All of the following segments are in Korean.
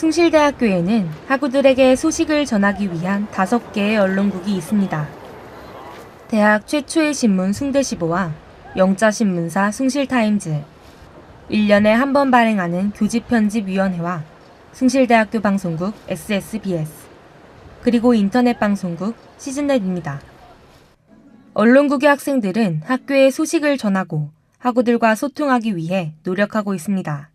숭실대학교에는 학우들에게 소식을 전하기 위한 다섯 개의 언론국이 있습니다. 대학 최초의 신문 숭대시보와 영자신문사 숭실타임즈, 1년에 한 번 발행하는 교집편집위원회와 숭실대학교 방송국 SSBS, 그리고 인터넷 방송국 시즌넷입니다. 언론국의 학생들은 학교에 소식을 전하고 학우들과 소통하기 위해 노력하고 있습니다.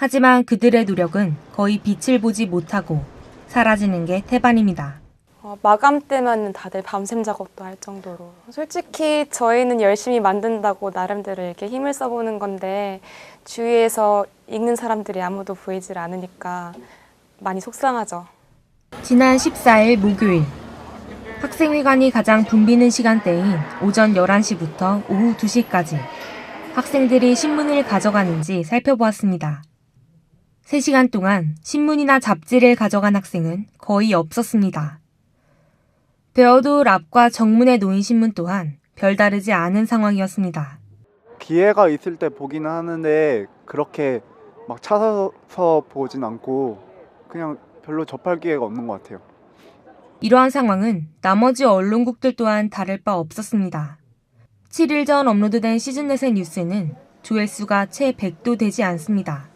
하지만 그들의 노력은 거의 빛을 보지 못하고 사라지는 게 태반입니다. 어, 마감 때면 다들 밤샘 작업도 할 정도로 솔직히 저희는 열심히 만든다고 나름대로 이렇게 힘을 써보는 건데 주위에서 읽는 사람들이 아무도 보이질 않으니까 많이 속상하죠. 지난 14일 목요일 학생회관이 가장 붐비는 시간대인 오전 11시부터 오후 2시까지 학생들이 신문을 가져가는지 살펴보았습니다. 3시간 동안 신문이나 잡지를 가져간 학생은 거의 없었습니다. 베어도 랍과 정문에 놓인 신문 또한 별다르지 않은 상황이었습니다. 기회가 있을 때 보기는 하는데 그렇게 막 찾아서 보진 않고 그냥 별로 접할 기회가 없는 것 같아요. 이러한 상황은 나머지 언론국들 또한 다를 바 없었습니다. 7일 전 업로드된 시즌넷의 뉴스는 조회수가 채 100도 되지 않습니다.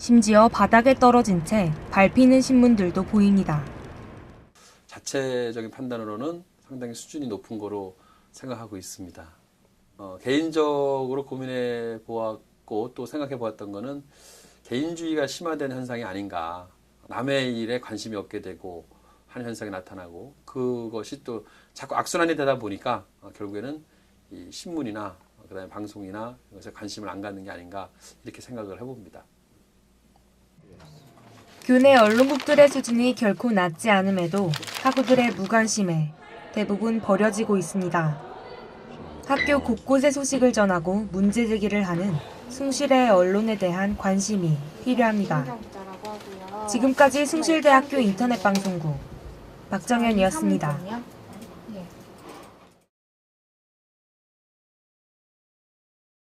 심지어 바닥에 떨어진 채 밟히는 신문들도 보입니다. 자체적인 판단으로는 상당히 수준이 높은 거로 생각하고 있습니다. 어, 개인적으로 고민해 보았고 또 생각해 보았던 거는 개인주의가 심화된 현상이 아닌가. 남의 일에 관심이 없게 되고 하는 현상이 나타나고 그것이 또 자꾸 악순환이 되다 보니까 어, 결국에는 이 신문이나 그다음에 방송이나 이것에 관심을 안 갖는 게 아닌가 이렇게 생각을 해봅니다. 교내 언론국들의 수준이 결코 낮지 않음에도 학우들의 무관심에 대부분 버려지고 있습니다. 학교 곳곳의 소식을 전하고 문제 제기를 하는 숭실의 언론에 대한 관심이 필요합니다. 지금까지 숭실대학교 인터넷 방송국 박정현이었습니다.